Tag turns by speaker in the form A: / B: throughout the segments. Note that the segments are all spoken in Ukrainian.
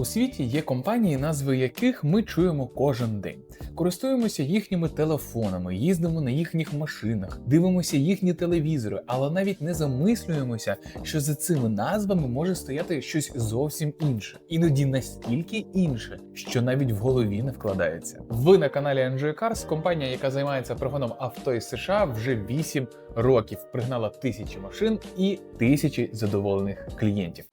A: У світі є компанії, назви яких ми чуємо кожен день. Користуємося їхніми телефонами, їздимо на їхніх машинах, дивимося їхні телевізори, але навіть не замислюємося, що за цими назвами може стояти щось зовсім інше, іноді настільки інше, що навіть в голові не вкладається. Ви на каналі Enjoy Cars, компанія, яка займається пригоном авто із США, вже 8 років пригнала тисячі машин і тисячі задоволених клієнтів.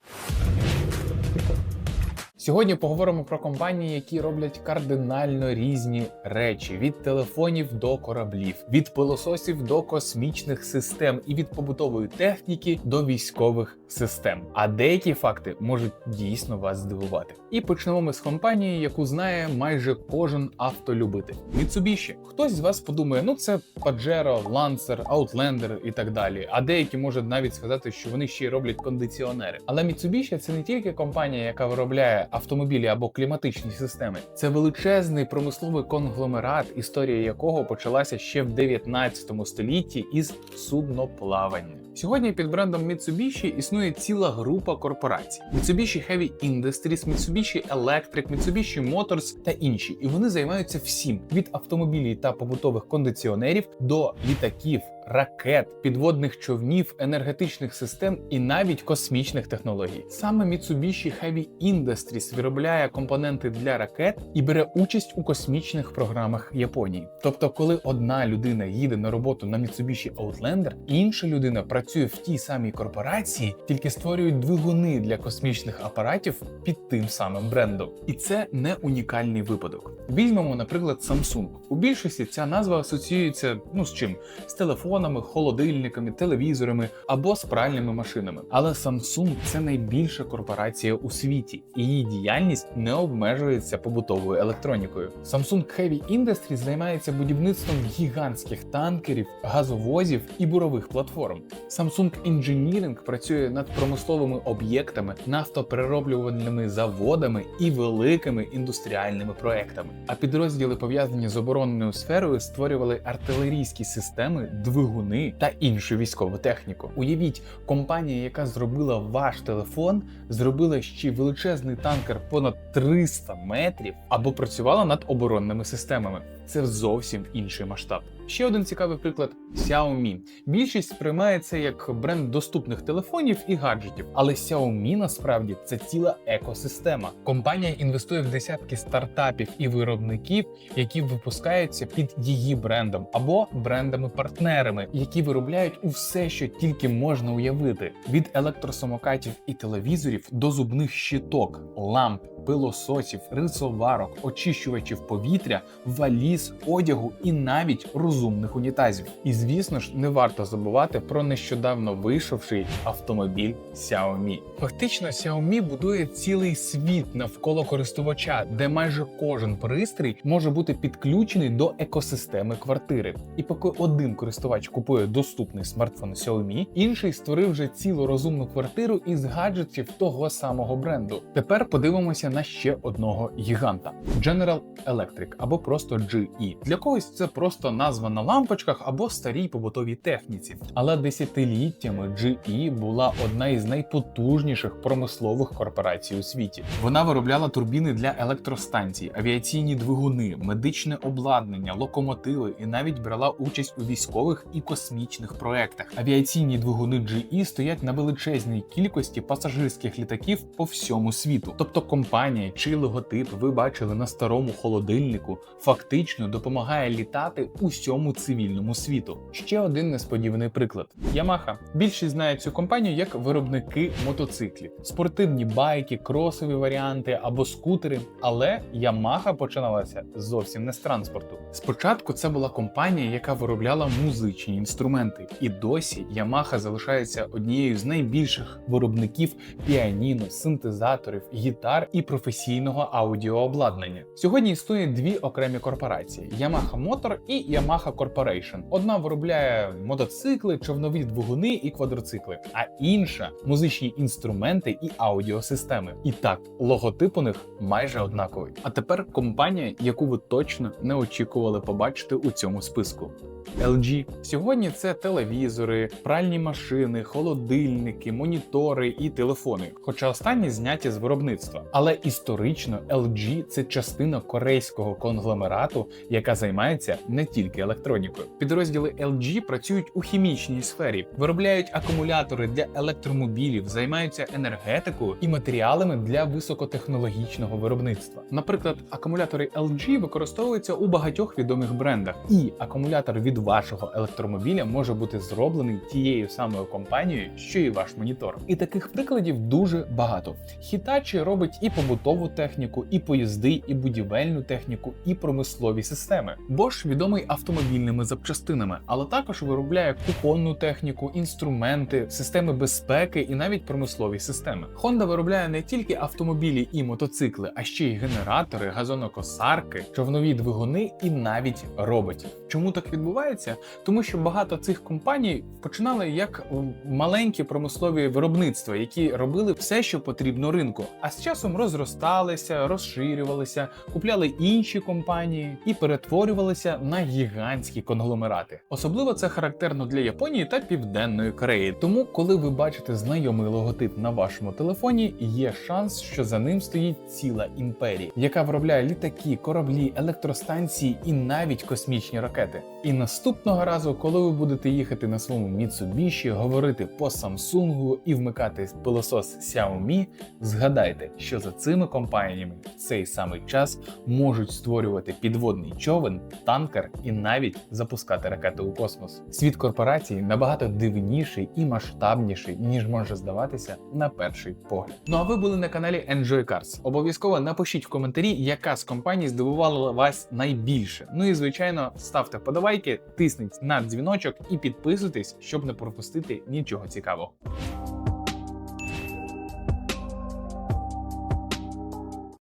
A: Сьогодні поговоримо про компанії, які роблять кардинально різні речі: від телефонів до кораблів, від пилососів до космічних систем і від побутової техніки до військових систем. А деякі факти можуть дійсно вас здивувати. І почнемо ми з компанії, яку знає майже кожен автолюбитель. Mitsubishi. Хтось з вас подумає, ну це Pajero, Lancer, Outlander і так далі. А деякі можуть навіть сказати, що вони ще й роблять кондиціонери. Але Mitsubishi – це не тільки компанія, яка виробляє автомобілі або кліматичні системи. Це величезний промисловий конгломерат, історія якого почалася ще в 19 столітті із судноплавання. Сьогодні під брендом Mitsubishi існує ціла група корпорацій: Mitsubishi Heavy Industries, Mitsubishi Electric, Mitsubishi Motors та інші. І вони займаються всім від автомобілів та побутових кондиціонерів до літаків. Ракет, підводних човнів, енергетичних систем і навіть космічних технологій. Саме Mitsubishi Heavy Industries виробляє компоненти для ракет і бере участь у космічних програмах Японії. Тобто, коли одна людина їде на роботу на Mitsubishi Outlander, інша людина працює в тій самій корпорації, тільки створюють двигуни для космічних апаратів під тим самим брендом. І це не унікальний випадок. Візьмемо, наприклад, Samsung. У більшості ця назва асоціюється ну з чим? З телефонами, холодильниками, телевізорами або з пральними машинами. Але Samsung це найбільша корпорація у світі, і її діяльність не обмежується побутовою електронікою. Samsung Heavy Industries займається будівництвом гігантських танкерів, газовозів і бурових платформ. Samsung Engineering працює над промисловими об'єктами, нафтоперероблювальними заводами і великими індустріальними проектами. А підрозділи, пов'язані з оборонною сферою, створювали артилерійські системи, двигуни та іншу військову техніку. Уявіть, компанія, яка зробила ваш телефон, зробила ще величезний танкер понад 300 метрів або працювала над оборонними системами. Це зовсім інший масштаб. Ще один цікавий приклад Xiaomi. Більшість сприймає це як бренд доступних телефонів і гаджетів, але Xiaomi насправді це ціла екосистема. Компанія інвестує в десятки стартапів і виробників, які випускаються під її брендом або брендами-партнерами, які виробляють усе, що тільки можна уявити: від електросамокатів і телевізорів до зубних щиток, ламп, пилососів, рисоварок, очищувачів повітря, валіз, одягу і навіть розумних унітазів. І звісно ж, не варто забувати про нещодавно вийшовший автомобіль Xiaomi. Фактично, Xiaomi будує цілий світ навколо користувача, де майже кожен пристрій може бути підключений до екосистеми квартири. І поки один користувач купує доступний смартфон Xiaomi, інший створив вже цілу розумну квартиру із гаджетів того самого бренду. Тепер подивимося на ще одного гіганта General Electric або просто GE. Для когось це просто назва на лампочках або старій побутовій техніці. Але десятиліттями GE була одна із найпотужніших промислових корпорацій у світі. Вона виробляла турбіни для електростанцій, авіаційні двигуни, медичне обладнання, локомотиви і навіть брала участь у військових і космічних проектах. Авіаційні двигуни GE стоять на величезній кількості пасажирських літаків по всьому світу. Тобто компанія, чий логотип ви бачили на старому холодильнику, фактично допомагає літати усьому цивільному світу. Ще один несподіваний приклад: Yamaha. Більшість знає цю компанію як виробники мотоциклів, спортивні байки, кросові варіанти або скутери. Але Yamaha починалася зовсім не з транспорту. Спочатку це була компанія, яка виробляла музичні інструменти, і досі Yamaha залишається однією з найбільших виробників піаніно, синтезаторів, гітар і професійного аудіообладнання. Сьогодні існує дві окремі корпорації: Yamaha Motor і Yamaha Corporation. Одна виробляє мотоцикли, човнові двигуни і квадроцикли, а інша музичні інструменти і аудіосистеми. І так, логотип у них майже однаковий. А тепер компанія, яку ви точно не очікували побачити у цьому списку. LG. Сьогодні це телевізори, пральні машини, холодильники, монітори і телефони. Хоча останні зняті з виробництва. Але історично LG – це частина корейського конгломерату, яка займається не тільки електронікою. Підрозділи LG працюють у хімічній сфері, виробляють акумулятори для електромобілів, займаються енергетикою і матеріалами для високотехнологічного виробництва. Наприклад, акумулятори LG використовуються у багатьох відомих брендах, і акумулятор від вашого електромобіля може бути зроблений тією самою компанією, що і ваш монітор. І таких прикладів дуже багато. Hitachi робить і побутову техніку, і поїзди, і будівельну техніку, і промислові системи. Bosch відомий автомобільними запчастинами, але також виробляє кухонну техніку, інструменти, системи безпеки і навіть промислові системи. Honda виробляє не тільки автомобілі і мотоцикли, а ще й генератори, газонокосарки, човнові двигуни і навіть роботів. Чому так відбувається? Тому що багато цих компаній починали як маленькі промислові виробництва, які робили все, що потрібно ринку, а з часом розросталися, розширювалися, купляли інші компанії і перетворювалися на гігантські конгломерати. Особливо це характерно для Японії та Південної Кореї. Тому, коли ви бачите знайомий логотип на вашому телефоні, є шанс, що за ним стоїть ціла імперія, яка виробляє літаки, кораблі, електростанції і навіть космічні ракети. І наступного разу, коли ви будете їхати на своєму Mitsubishi, говорити по Samsung і вмикати пилосос Xiaomi, згадайте, що за цими компаніями в цей самий час можуть створювати підводний човен, танкер і навіть запускати ракети у космос. Світ корпорацій набагато дивніший і масштабніший, ніж може здаватися на перший погляд. Ну а ви були на каналі Enjoy Cars. Обов'язково напишіть в коментарі, яка з компаній здивувала вас найбільше. Ну і звичайно, ставте вподобайки, тисніть на дзвіночок і підписуйтесь, щоб не пропустити нічого цікавого.